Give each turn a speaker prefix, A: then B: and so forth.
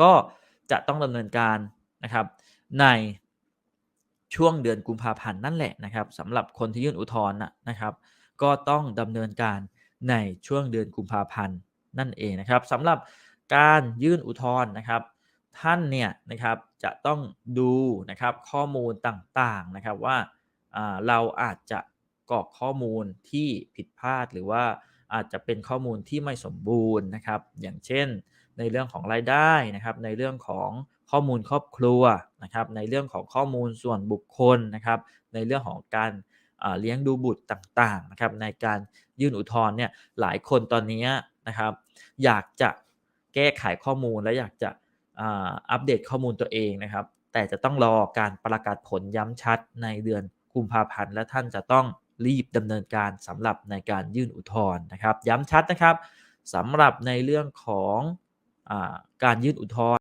A: ก็จะต้องดำเนินการนะครับ ในช่วงเดือนกุมภาพันธ์นั่นแหละนะครับสำหรับคนที่ยื่นอุทธรณ์นะครับ ก็ต้องดำเนินการในช่วงเดือนกุมภาพันธ์นั่นเองนะครับสำหรับการยื่นอุทธรณ์นะครับ ท่านเนี่ยนะครับจะต้องดูนะครับข้อมูลต่างๆนะครับว่าเราอาจจะกรอกข้อมูลที่ผิดพลาดหรือว่าอาจจะเป็นข้อมูลที่ไม่สมบูรณ์นะครับ อย่างเช่น ในเรื่องของรายได้นะครับ ในเรื่องของข้อมูลครอบครัวนะครับ ในเรื่องของข้อมูลส่วนบุคคลนะครับ ในเรื่องของการเลี้ยงดูบุตรต่างๆนะครับ ในการยื่นอุทธรณ์เนี่ยหลายคนตอนนี้นะครับ อยากจะแก้ไขข้อมูลและอยากจะอัปเดตข้อมูลตัวเองนะครับ แต่จะต้องรอการประกาศผลย้ำชัดในเดือนกุมภาพันธ์และท่านจะต้องรีบดำเนินการสำหรับในการยื่นอุทธรณ์นะครับ ย้ำชัดนะครับสำหรับในเรื่องของ การยื่นอุทธรณ์